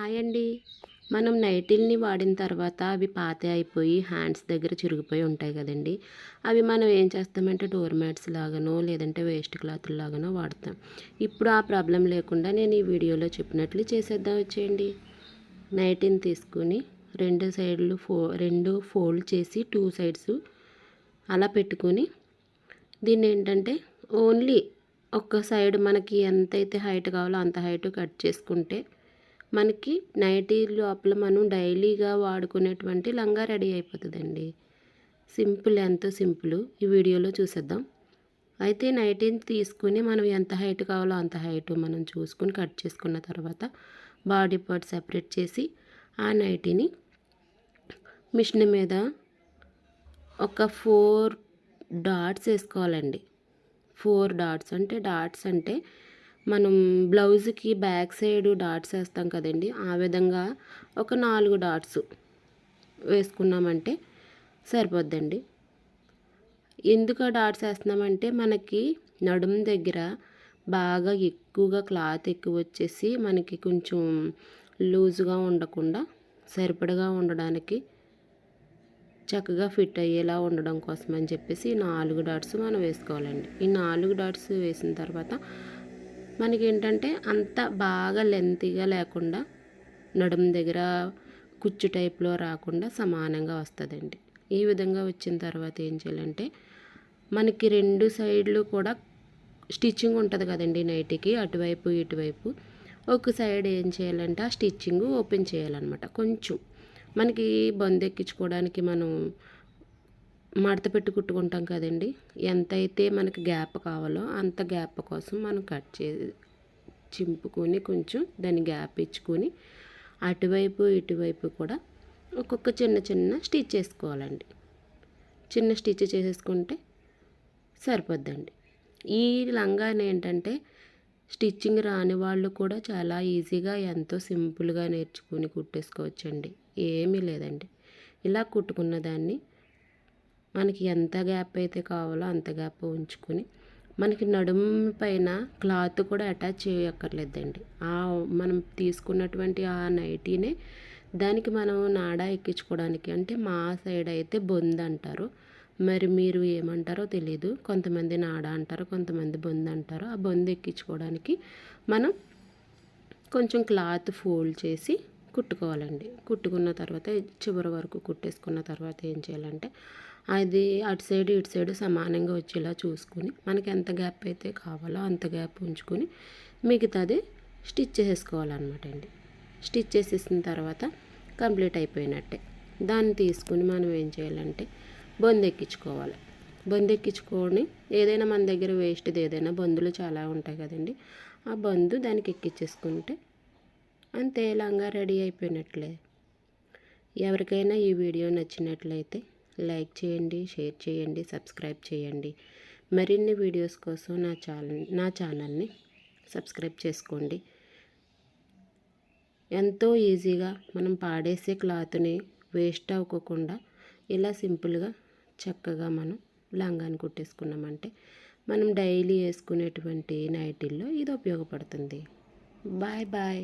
Hi అండి మనం నైటిల్ని వాడిన తర్వాత అవి పాత అయిపోయి హ్యాండ్స్ దగ్గర చిరిగిపోయి ఉంటాయి కదండి. అవి మనం ఏం చేస్తామంటే డోర్ మ్యాట్స్ లాగానో లేదంటే వేస్ట్ క్లాత్ లాగానో వాడతాం. ఇప్పుడు ఆ ప్రాబ్లం లేకుండా నేను ఈ వీడియోలో చెప్పినట్లు చేసేద్దాం వచ్చేయండి. నైటిని తీసుకుని రెండు సైడ్లు ఫో రెండు ఫోల్డ్ చేసి టూ సైడ్స్ అలా పెట్టుకొని దీన్ని ఏంటంటే ఓన్లీ ఒక్క సైడ్ మనకి ఎంతైతే హైట్ కావాలో అంత హైట్ కట్ చేసుకుంటే మనకి నైటీ లోపల మనం డైలీగా వాడుకునేటువంటి లంగా రెడీ అయిపోతుందండి. సింపుల్ ఎంతో సింపుల్. ఈ వీడియోలో చూసేద్దాం. అయితే నైటీని తీసుకుని మనం ఎంత హైట్ కావాలో అంత హైట్ మనం చూసుకుని కట్ చేసుకున్న తర్వాత బాడీ పార్ట్ సెపరేట్ చేసి ఆ నైటీని మిషన్ మీద ఒక ఫోర్ డాట్స్ వేసుకోవాలండి. ఫోర్ డాట్స్ అంటే డాట్స్ అంటే మనం బ్లౌజ్కి బ్యాక్ సైడ్ డాట్స్ వేస్తాం కదండి ఆ విధంగా ఒక నాలుగు డాట్స్ వేసుకున్నామంటే సరిపోద్దండి. ఎందుకు డాట్స్ వేస్తున్నామంటే మనకి నడుము దగ్గర బాగా ఎక్కువగా క్లాత్ ఎక్కువ వచ్చేసి మనకి కొంచెం లూజుగా ఉండకుండా సరిపడగా ఉండడానికి చక్కగా ఫిట్ అయ్యేలా ఉండడం కోసం అని చెప్పేసి ఈ నాలుగు డాట్స్ మనం వేసుకోవాలండి. ఈ నాలుగు డాట్స్ వేసిన తర్వాత మనకి ఏంటంటే అంత బాగా లెంతీగా లేకుండా నడుము దగ్గర కుచ్చు టైప్లో రాకుండా సమానంగా వస్తుందండి. ఈ విధంగా వచ్చిన తర్వాత ఏం చేయాలంటే మనకి రెండు సైడ్లు కూడా స్టిచ్చింగ్ ఉంటుంది కదండి నైట్కి అటువైపు ఇటువైపు. ఒక సైడ్ ఏం చేయాలంటే ఆ స్టిచ్చింగ్ ఓపెన్ చేయాలన్నమాట. కొంచెం మనకి బొందెక్కించుకోవడానికి మనం మడత పెట్టి కుట్టుకుంటాం కదండి. ఎంతైతే మనకి గ్యాప్ కావాలో అంత గ్యాప్ కోసం మనం కట్ చే చింపుకొని కొంచెం దాన్ని గ్యాప్ ఇచ్చుకొని అటువైపు ఇటువైపు కూడా ఒక్కొక్క చిన్న చిన్న స్టిచ్ చేసుకోవాలండి. చిన్న స్టిచ్ చేసేసుకుంటే సరిపోద్దండి. ఈ లంగాని ఏంటంటే స్టిచ్చింగ్ రాని వాళ్ళు కూడా చాలా ఈజీగా ఎంతో సింపుల్గా నేర్చుకుని కుట్టేసుకోవచ్చండి. ఏమీ లేదండి. ఇలా కుట్టుకున్న దాన్ని మనకి ఎంత గ్యాప్ అయితే కావాలో అంత గ్యాప్ ఉంచుకొని మనకి నడుము పైన క్లాత్ కూడా అటాచ్ చేయక్కర్లేదండి. ఆ మనం తీసుకున్నటువంటి ఆ నైటీనే దానికి మనం నాడా ఎక్కించుకోవడానికి అంటే మా సైడ్ అయితే బొంద్ అంటారు. మరి మీరు ఏమంటారో తెలియదు కొంతమంది నాడ అంటారు కొంతమంది బొంద్ అంటారు. ఆ బొంద్ ఎక్కించుకోవడానికి మనం కొంచెం క్లాత్ ఫోల్డ్ చేసి కుట్టుకోవాలండి. కుట్టుకున్న తర్వాత చివరి వరకు కుట్టేసుకున్న తర్వాత ఏం చేయాలంటే అది అటు సైడ్ ఇటు సైడ్ సమానంగా వచ్చేలా చూసుకొని మనకి ఎంత గ్యాప్ అయితే కావాలో అంత గ్యాప్ ఉంచుకొని మిగతాది స్టిచ్ చేసేసుకోవాలన్నమాట అండి. స్టిచ్ చేసేసిన తర్వాత కంప్లీట్ అయిపోయినట్టే. దాన్ని తీసుకుని మనం ఏం చేయాలంటే బొందెక్కించుకోవాలి ఎక్కించుకోవాలి. ఎక్కించుకొని ఏదైనా మన దగ్గర వేస్ట్ది ఏదైనా బందులు చాలా ఉంటాయి కదండి ఆ బందు దానికి ఎక్కించేసుకుంటే అంతే లంగా రెడీ అయిపోయినట్లే. ఎవరికైనా ఈ వీడియో నచ్చినట్లయితే లైక్ చేయండి షేర్ చేయండి సబ్స్క్రైబ్ చేయండి. మరిన్ని వీడియోస్ కోసం నా ఛానల్ నా ఛానల్ని సబ్స్క్రైబ్ చేసుకోండి. ఎంతో ఈజీగా మనం పాడేసే క్లాత్ని వేస్ట్ అవ్వకుండా ఇలా సింపుల్గా చక్కగా మనం లంగాని కుట్టేసుకున్నామంటే మనం డైలీ వేసుకునేటువంటి నైటీల్లో ఇది ఉపయోగపడుతుంది. Bye bye.